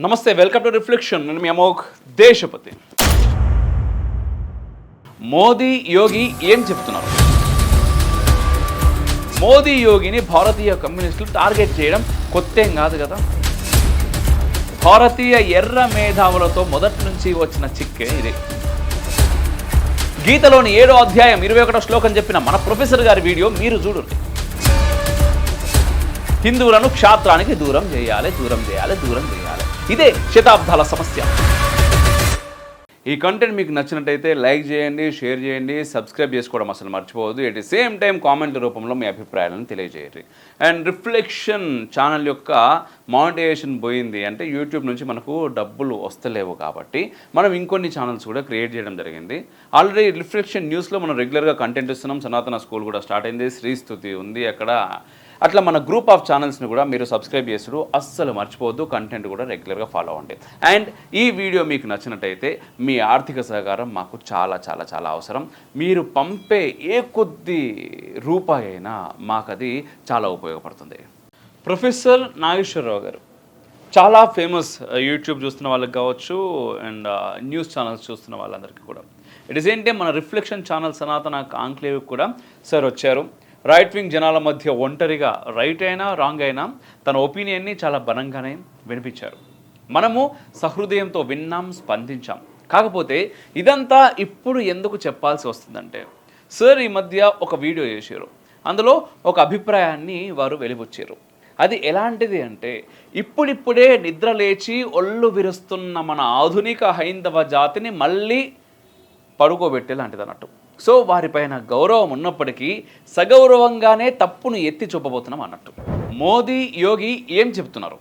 నమస్తే welcome to reflection నేను మీ అమోఘ్ దేశపతి. మోదీ యోగి ఏం చెప్తున్నారు? మోదీ యోగిని భారతీయ కమ్యూనిస్టులు టార్గెట్ చేయడం కొత్తేం కాదు కదా? భారతీయ ఎర్ర మేధావులతో మొదటి నుంచి వచ్చిన చిక్కే ఇది. గీతలోని ఏడో అధ్యాయం ఇరవై ఒకటో శ్లోకం చెప్పిన మన ప్రొఫెసర్ గారి వీడియో మీరు చూడండి. హిందువులను క్షాత్రానికి దూరం చేయాలి దూరం చేయాలి దూరం చేయాలి. ఇదే శతాబ్దాల సమస్య. ఈ కంటెంట్ మీకు నచ్చినట్టయితే లైక్ చేయండి షేర్ చేయండి సబ్స్క్రైబ్ చేసుకోవడం అసలు మర్చిపోవద్దు. At the same time comment రూపంలో మీ అభిప్రాయాలను తెలియజేయండి. అండ్ రిఫ్లెక్షన్ ఛానల్ యొక్క మానిటైజేషన్ పోయింది అంటే యూట్యూబ్ నుంచి మనకు డబ్బులు వస్తలేవు కాబట్టి మనం ఇంకొన్ని ఛానల్స్ కూడా క్రియేట్ చేయడం జరిగింది. ఆల్రెడీ రిఫ్లెక్షన్ న్యూస్లో మనం రెగ్యులర్గా కంటెంట్ ఇస్తున్నాం. సనాతన స్కూల్ కూడా స్టార్ట్ అయింది. శ్రీస్తుతి ఉంది. అక్కడ అట్లా మన గ్రూప్ ఆఫ్ ఛానల్స్ని కూడా మీరు సబ్స్క్రైబ్ చేసుడు అస్సలు మర్చిపోవద్దు కంటెంట్ కూడా రెగ్యులర్గా ఫాలో అవ్వండి. అండ్ ఈ వీడియో మీకు నచ్చినట్టయితే మీ ఆర్థిక సహకారం మాకు చాలా చాలా చాలా అవసరం. మీరు పంపే ఏ కొద్ది రూపాయి అయినా మాకు అది చాలా ఉపయోగపడుతుంది. ప్రొఫెసర్ నాగేశ్వరరావు గారు చాలా ఫేమస్ యూట్యూబ్ uh, చూస్తున్న వాళ్ళకి కావచ్చు అండ్ న్యూస్ ఛానల్స్ చూస్తున్న వాళ్ళందరికీ కూడా. ఇట్ ఇస్ ఏంటంటే మన రిఫ్లెక్షన్ ఛానల్ సనాతన కాంక్లేవ్ కూడా సార్ వచ్చారు. రైట్ వింగ్ జనాల మధ్య ఒంటరిగా రైట్ అయినా రాంగ్ అయినా తన ఒపీనియన్ని చాలా బలంగానే వినిపించారు. మనము సహృదయంతో విన్నాం స్పందించాం. కాకపోతే ఇదంతా ఇప్పుడు ఎందుకు చెప్పాల్సి వస్తుందంటే సార్ ఈ మధ్య ఒక వీడియో చేశారు. అందులో ఒక అభిప్రాయాన్ని వారు వెలివచ్చారు అది ఎలాంటిది అంటే ఇప్పుడిప్పుడే నిద్ర లేచి ఒళ్ళు విరుస్తున్న మన ఆధునిక హైందవ జాతిని మళ్ళీ పడుకోబెట్టే లాంటిది అన్నట్టు సో వారిపైన గౌరవం ఉన్నప్పటికీ సగౌరవంగానే తప్పును ఎత్తి చూపబోతున్నాం అన్నట్టు. మోదీ యోగి ఏం చెప్తున్నారు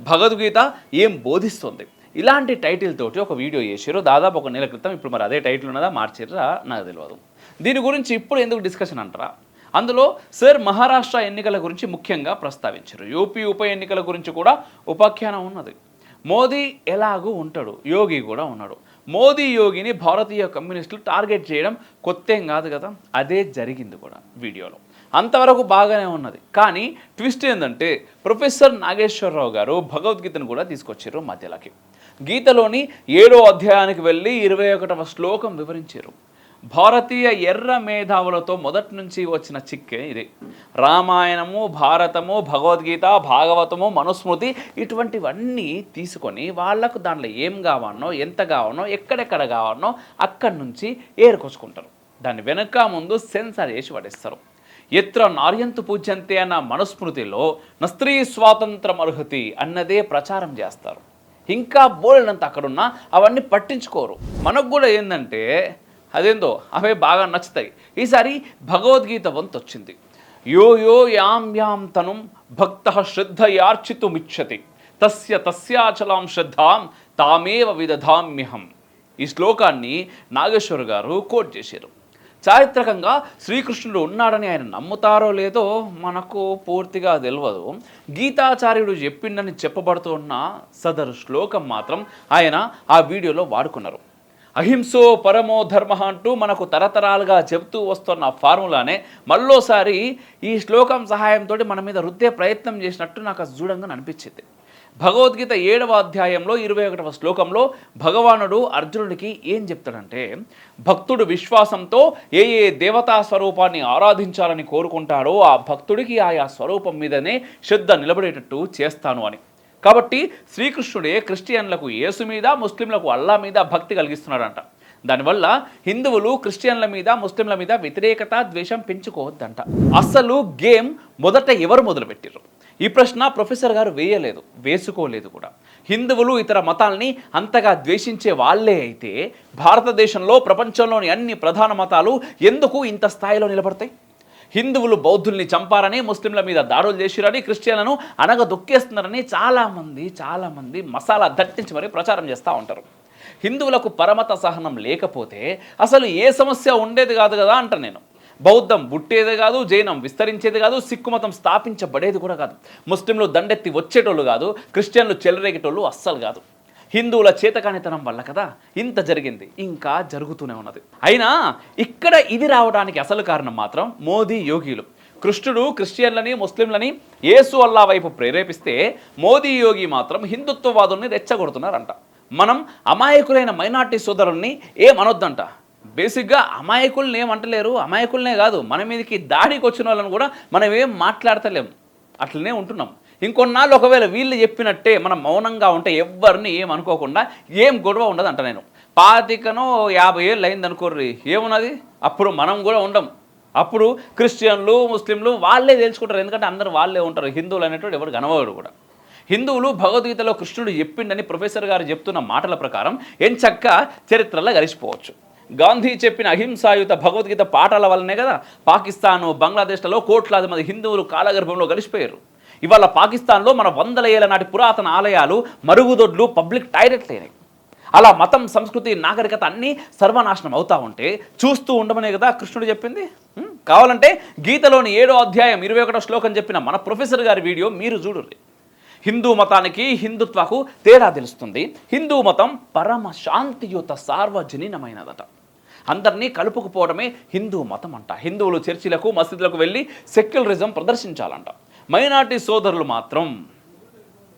భగవద్గీత ఏం బోధిస్తుంది? ఇలాంటి టైటిల్ తోటి ఒక వీడియో చేసారు దాదాపు ఒక నెల క్రితం ఇప్పుడు మరి అదే టైటిల్ ఉన్నదా మార్చారా? నాకు తెలియదు దీని గురించి ఇప్పుడు ఎందుకు డిస్కషన్ అంటారా? అందులో సార్ మహారాష్ట్ర ఎన్నికల గురించి ముఖ్యంగా ప్రస్తావించారు. యూపీ ఉప ఎన్నికల గురించి కూడా ఉపాఖ్యానం ఉన్నది. మోదీ ఎలాగూ ఉంటాడు? యోగి కూడా ఉన్నాడు. మోదీ యోగిని భారతీయ కమ్యూనిస్టులు టార్గెట్ చేయడం కొత్తేం కాదు కదా? అదే జరిగింది కూడా వీడియోలో. అంతవరకు బాగానే ఉన్నది. కానీ ట్విస్ట్ ఏంటంటే ప్రొఫెసర్ నాగేశ్వరరావు గారు భగవద్గీతను కూడా తీసుకొచ్చారు మధ్యలోకి. గీతలోని ఏడో అధ్యాయానికి వెళ్ళి ఇరవై ఒకటవ శ్లోకం వివరించారు. భారతీయ ఎర్ర మేధావులతో మొదటి నుంచి వచ్చిన చిక్కే ఇది. రామాయణము భారతము భగవద్గీత భాగవతము మనుస్మృతి ఇటువంటివన్నీ తీసుకొని వాళ్ళకు దాంట్లో ఏం కావాలనో ఎంత కావాలనో ఎక్కడెక్కడ కావాలనో అక్కడి నుంచి ఏరుకొచ్చుకుంటారు దాని వెనక ముందు సెన్సార్ వేసి పడేస్తారు. ఎత్ర నార్యంతు పూజ్యంతే అన్న మనుస్మృతిలో నస్త్రీ స్వాతంత్రం అర్హతి అన్నదే ప్రచారం చేస్తారు. ఇంకా బోల్డంత అక్కడున్నా అవన్నీ పట్టించుకోరు. మనకు కూడా ఏంటంటే అదేందో? అవే బాగా నచ్చుతాయి. ఈసారి భగవద్గీత వంతు వచ్చింది యో యో యాం యాం తనుం భక్త శ్రద్ధయార్చితుమిచ్చతి తస్య తస్యాచలాం శ్రద్ధాం తామేవ విదధామ్యహం. ఈ శ్లోకాన్ని నాగేశ్వర్ గారు కోట్ చేశారు. చారిత్రకంగా శ్రీకృష్ణుడు ఉన్నాడని ఆయన నమ్ముతారో లేదో మనకు పూర్తిగా తెలియదు గీతాచార్యుడు చెప్పిండని చెప్పబడుతున్న సదరు శ్లోకం మాత్రం ఆయన ఆ వీడియోలో వాడుకున్నారు. అహింసో పరమో ధర్మ అంటూ మనకు తరతరాలుగా చెబుతూ వస్తున్న ఫార్ములానే మళ్ళోసారి ఈ శ్లోకం సహాయంతో మన మీద రుద్దే ప్రయత్నం చేసినట్టు నాకు అది చూడంగా అనిపించింది. భగవద్గీత ఏడవ అధ్యాయంలో ఇరవై ఒకటవ శ్లోకంలో భగవానుడు అర్జునుడికి ఏం చెప్తాడంటే భక్తుడు విశ్వాసంతో ఏ ఏ దేవతా స్వరూపాన్ని ఆరాధించాలని కోరుకుంటాడో ఆ భక్తుడికి ఆయా స్వరూపం మీదనే శ్రద్ధ నిలబడేటట్టు చేస్తాను అని. కాబట్టి శ్రీకృష్ణుడే క్రిస్టియన్లకు యేసు మీద ముస్లింలకు అల్లా మీద భక్తి కలిగిస్తున్నాడంట. దానివల్ల హిందువులు క్రిస్టియన్ల మీద ముస్లింల మీద వ్యతిరేకత ద్వేషం పెంచుకోవద్దంట. అసలు గేమ్ మొదట ఎవరు మొదలుపెట్టారు ఈ ప్రశ్న ప్రొఫెసర్ గారు వేయలేదు వేసుకోలేదు కూడా. హిందువులు ఇతర మతాల్ని అంతగా ద్వేషించే వాళ్ళే అయితే భారతదేశంలో ప్రపంచంలోని అన్ని ప్రధాన మతాలు ఎందుకు ఇంత స్థాయిలో నిలబడతాయి? హిందువులు బౌద్ధుల్ని చంపారని ముస్లింల మీద దాడులు చేసిరని క్రిస్టియన్లను అనగ దొక్కేస్తున్నారని చాలామంది చాలామంది మసాలా దట్టించి మరీ ప్రచారం చేస్తూ ఉంటారు. హిందువులకు పరమత సహనం లేకపోతే అసలు ఏ సమస్య ఉండేది కాదు కదా అంట నేను. బౌద్ధం బుట్టేది కాదు జైనం విస్తరించేది కాదు సిక్కు మతం స్థాపించబడేది కూడా కాదు. ముస్లింలు దండెత్తి వచ్చేటోళ్ళు కాదు క్రిస్టియన్లు చెలరేగేటోళ్ళు అస్సలు కాదు. హిందువుల చేతకానితనం వల్ల కదా ఇంత జరిగింది. ఇంకా జరుగుతూనే ఉన్నది. అయినా ఇక్కడ ఇది రావడానికి అసలు కారణం మాత్రం మోదీ యోగిలు. కృష్ణుడు క్రిస్టియన్లని ముస్లింలని యేసు అల్లా వైపు ప్రేరేపిస్తే మోదీ యోగి మాత్రం హిందుత్వవాదుల్ని రెచ్చగొడుతున్నారంట. మనం అమాయకులైన మైనార్టీ సోదరుల్ని ఏమనొద్దంట? బేసిక్గా అమాయకుల్ని ఏమంటలేరు. అమాయకులనే కాదు. మన మీదకి దాడికి వచ్చిన వాళ్ళని కూడా మనం ఏం మాట్లాడతలేం. అట్లనే ఉంటున్నాం. ఇంకొన్నాళ్ళు ఒకవేళ వీళ్ళు చెప్పినట్టే మనం మౌనంగా ఉంటే ఎవరిని ఏం అనుకోకుండా ఏం గొడవ ఉండదు అంట నేను. పాతికనో యాభై ఏళ్ళు అయింది అనుకోర్రి ఏమున్నది? అప్పుడు మనం కూడా ఉండం. అప్పుడు క్రిస్టియన్లు ముస్లింలు వాళ్ళే తెలుసుకుంటారు ఎందుకంటే అందరూ వాళ్ళే ఉంటారు. హిందువులు అనేటువంటి ఎవరు కనవడు కూడా. హిందువులు భగవద్గీతలో కృష్ణుడు చెప్పిండని ప్రొఫెసర్ గారు చెప్తున్న మాటల ప్రకారం ఎంచక్క చరిత్రలో కలిసిపోవచ్చు. గాంధీ చెప్పిన అహింసాయుత భగవద్గీత పాఠాల వల్లనే కదా పాకిస్తాను బంగ్లాదేశ్లలో కోట్లాది మంది హిందువులు కాలగర్భంలో కలిసిపోయారు. ఇవాళ పాకిస్తాన్లో మన వందల ఏళ్ళ నాటి పురాతన ఆలయాలు మరుగుదొడ్లు పబ్లిక్ టాయిలెట్లు అయినాయి. అలా మతం సంస్కృతి నాగరికత అన్నీ సర్వనాశనం అవుతా ఉంటే చూస్తూ ఉండమనే కదా కృష్ణుడు చెప్పింది? కావాలంటే గీతలోని ఏడో అధ్యాయం ఇరవై ఒకటో శ్లోకం చెప్పిన మన ప్రొఫెసర్ గారి వీడియో మీరు చూడండి. హిందూ మతానికి హిందుత్వకు తేడా తెలుస్తుంది. హిందూ మతం పరమ శాంతియుత సార్వజనీనమైనదట. అందరినీ కలుపుకుపోవడమే హిందూ మతం అంట హిందువులు చర్చిలకు మసీదులకు వెళ్ళి సెక్యులరిజం ప్రదర్శించాలంట. మైనార్టీ సోదరులు మాత్రం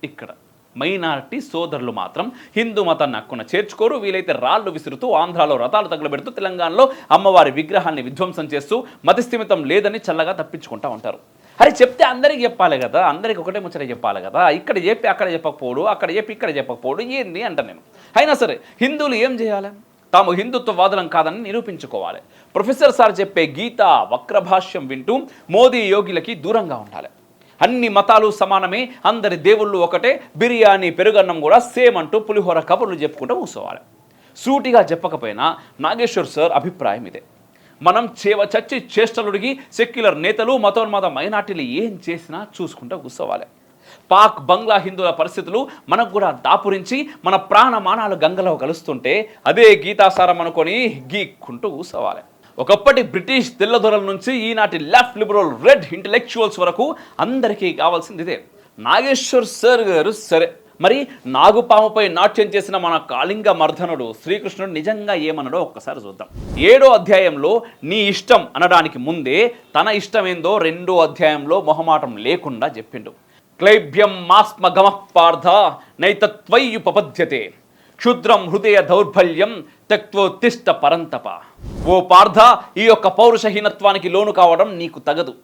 ఇక్కడ. మైనారిటీ సోదరులు మాత్రం హిందూ మతాన్ని హక్కున చేర్చుకోరు. వీలైతే రాళ్ళు విసురుతూ ఆంధ్రాలో రథాలు తగలబెడుతూ తెలంగాణలో అమ్మవారి విగ్రహాన్ని విధ్వంసం చేస్తూ మతిస్థిమితం లేదని చల్లగా తప్పించుకుంటా ఉంటారు. అరే చెప్తే అందరికి చెప్పాలి కదా. అందరికి ఒకటే ముచ్చట చెప్పాలి కదా. ఇక్కడ చెప్పి అక్కడ చెప్పకపోడు అక్కడ చెప్పి ఇక్కడ చెప్పకపోడు ఏంది అంట నేను. అయినా సరే హిందువులు ఏం చేయాలి? తాము హిందుత్వవాదులం కాదని నిరూపించుకోవాలి. ప్రొఫెసర్ సార్ చెప్పే గీత వక్రభాష్యం వింటూ మోదీ యోగిలకి దూరంగా ఉండాలి. అన్ని మతాలు సమానమే అందరి దేవుళ్ళు ఒకటే బిర్యానీ పెరుగన్నం కూడా సేమ్ అంటూ పులిహోర కబుర్లు చెప్పుకుంటూ కూర్చోవాలి. సూటిగా చెప్పకపోయినా నాగేశ్వర్ సార్ అభిప్రాయం ఇదే. మనం చేవ చచ్చి చేష్టలుడిగి సెక్యులర్ నేతలు మతోన్మత మైనార్టీలు ఏం చేసినా చూసుకుంటూ కూర్చోవాలి. పాక్ బంగ్లా హిందువుల పరిస్థితులు మనకు కూడా దాపురించి మన ప్రాణమానాలు గంగలో కలుస్తుంటే అదే గీతాసారం అనుకొని గీక్కుంటూ కూర్చోవాలి. ఒకప్పటి బ్రిటిష్ తెల్లదొరల నుంచి ఈనాటి లెఫ్ట్ లిబరల్ రెడ్ ఇంటలెక్చువల్స్ వరకు అందరికీ కావాల్సింది ఇదే నాగేశ్వర్ సార్ గారు సరే. మరి నాగుపాముపై నాట్యం చేసిన మన కాళింగ మర్ధనుడు శ్రీకృష్ణుడు నిజంగా ఏమన్నాడో ఒక్కసారి చూద్దాం. ఏడో అధ్యాయంలో నీ ఇష్టం అనడానికి ముందే తన ఇష్టం ఏందో రెండో అధ్యాయంలో మొహమాటం లేకుండా చెప్పిండు. క్లైభ్యం మాస్మ గమ పార్థ నైతత్వయ్యుపపద్యతే క్షుద్రం హృదయ దౌర్బల్యం తక్వోత్తిష్ట పరంతప. ఓ పార్థ ఈ యొక్క పౌరుషహీనత్వానికి లోను కావడం నీకు తగదు.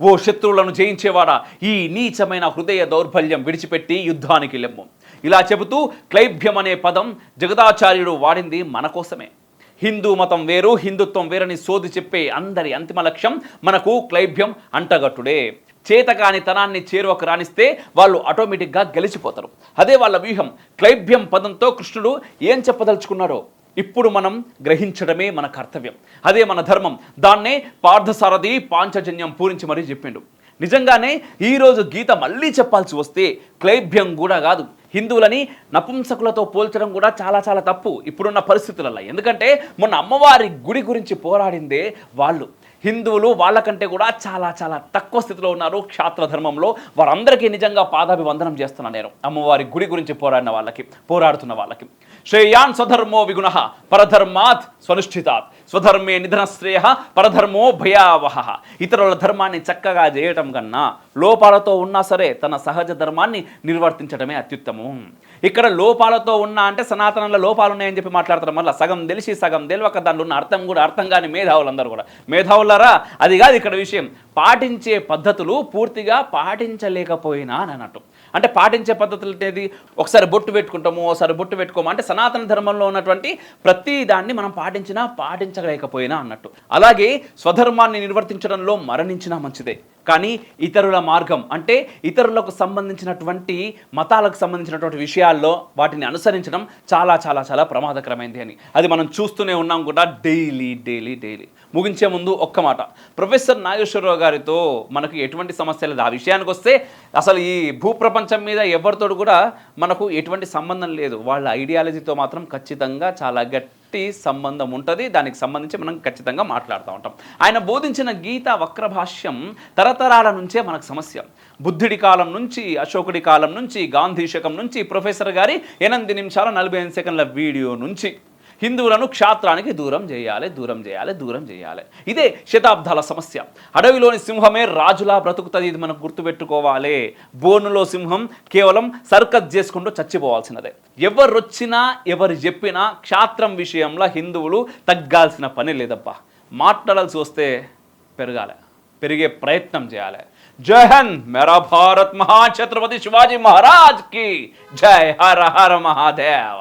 ఓ శత్రువులను జయించేవాడా ఈ నీచమైన హృదయ దౌర్బల్యం విడిచిపెట్టి యుద్ధానికి లెమ్ము. ఇలా చెబుతూ క్లైభ్యం అనే పదం జగదాచార్యుడు వాడింది మన కోసమే. హిందూ మతం వేరు హిందుత్వం వేరని సోది చెప్పే అందరి అంతిమ లక్ష్యం మనకు క్లైభ్యం అంటగట్టుడే. చేతకాని తనాన్ని చేరువకు రాణిస్తే వాళ్ళు ఆటోమేటిక్గా గెలిచిపోతారు. అదే వాళ్ళ వ్యూహం. క్లైభ్యం పదంతో కృష్ణుడు ఏం చెప్పదలుచుకున్నాడో ఇప్పుడు మనం గ్రహించడమే మన కర్తవ్యం. అదే మన ధర్మం. దాన్నే పార్థసారథి పాంచజన్యం పూరించి మరీ చెప్పిండు. నిజంగానే ఈరోజు గీత మళ్ళీ చెప్పాల్సి వస్తే క్లైభ్యం కూడా కాదు. హిందువులని నపుంసకులతో పోల్చడం కూడా చాలా చాలా తప్పు ఇప్పుడున్న పరిస్థితులలో ఎందుకంటే మొన్న అమ్మవారి గుడి గురించి పోరాడిందే వాళ్ళు. హిందువులు వాళ్ళకంటే కూడా చాలా చాలా తక్కువ స్థితిలో ఉన్నారు క్షాత్ర ధర్మంలో. వారందరికీ నిజంగా పాదాభివందనం చేస్తున్నాను నేను. అమ్మవారి గుడి గురించి పోరాడిన వాళ్ళకి పోరాడుతున్న వాళ్ళకి. శ్రేయాన్ స్వధర్మో విగుణ పరధర్మాత్ స్వనుష్ఠితాత్. స్వధర్మే నిధన శ్రేయ పరధర్మో భయావహ. ఇతరుల ధర్మాన్ని చక్కగా చేయటం కన్నా లోపాలతో ఉన్నా సరే తన సహజ ధర్మాన్ని నిర్వర్తించడమే అత్యుత్తమం. ఇక్కడ లోపాలతో ఉన్నా అంటే సనాతనంలో లోపాలు ఉన్నాయని చెప్పి మాట్లాడతారు. మళ్ళీ సగం తెలిసి సగం తెలియక దాంట్లో ఉన్న అర్థం కూడా అర్థం కాని మేధావులందరూ కూడా. మేధావులారా అది కాదు ఇక్కడ విషయం. పాటించే పద్ధతులు పూర్తిగా పాటించలేకపోయినా అని అన్నట్టు. అంటే పాటించే పద్ధతులు అనేది ఒకసారి బొట్టు పెట్టుకుంటాము ఒకసారి బొట్టు పెట్టుకోము. అంటే సనాతన ధర్మంలో ఉన్నటువంటి ప్రతి దాన్ని మనం పాటించినా పాటించలేకపోయినా అన్నట్టు. అలాగే స్వధర్మాన్ని నిర్వర్తించడంలో మరణించినా మంచిదే. కానీ ఇతరుల మార్గం అంటే ఇతరులకు సంబంధించినటువంటి మతాలకు సంబంధించినటువంటి విషయాల్లో వాటిని అనుసరించడం చాలా చాలా చాలా ప్రమాదకరమైంది అని. అది మనం చూస్తూనే ఉన్నాం కూడా డైలీ డైలీ డైలీ. ముగించే ముందు ఒక్క మాట. ప్రొఫెసర్ నాగేశ్వరరావు గారితో మనకు ఎటువంటి సమస్య లేదు. ఆ విషయానికి వస్తే అసలు ఈ భూప్రపంచం మీద ఎవరితోడు కూడా మనకు ఎటువంటి సంబంధం లేదు. వాళ్ళ ఐడియాలజీతో మాత్రం ఖచ్చితంగా చాలా గట్టి సంబంధం ఉంటుంది. దానికి సంబంధించి మనం ఖచ్చితంగా మాట్లాడుతూ ఉంటాం. ఆయన బోధించిన గీత వక్రభాష్యం తరతరాల నుంచే మనకు సమస్య. బుద్ధుడి కాలం నుంచి అశోకుడి కాలం నుంచి గాంధీ శకం నుంచి ప్రొఫెసర్ గారి ఎనిమిది నిమిషాల నలభై ఐదు సెకండ్ల వీడియో నుంచి. హిందువులను క్షాత్రానికి దూరం చేయాలి దూరం చేయాలి దూరం చేయాలి. ఇదే శతాబ్దాల సమస్య. అడవిలోని సింహమే రాజులా బ్రతుకుతుంది ఇది మనం గుర్తుపెట్టుకోవాలి. బోనులో సింహం కేవలం సర్కస్ చేసుకుంటూ చచ్చిపోవాల్సినదే. ఎవరొచ్చినా ఎవరు చెప్పినా క్షాత్రం విషయంలో హిందువులు తగ్గాల్సిన పని లేదబ్బా. మాట్లాడాల్సి వస్తే పెరగాలి పెరిగే ప్రయత్నం చేయాలి. జై హింద్ మేరా భారత్ మహాఛత్రపతి శివాజీ మహారాజ్కి. జై హర హర మహాదేవ.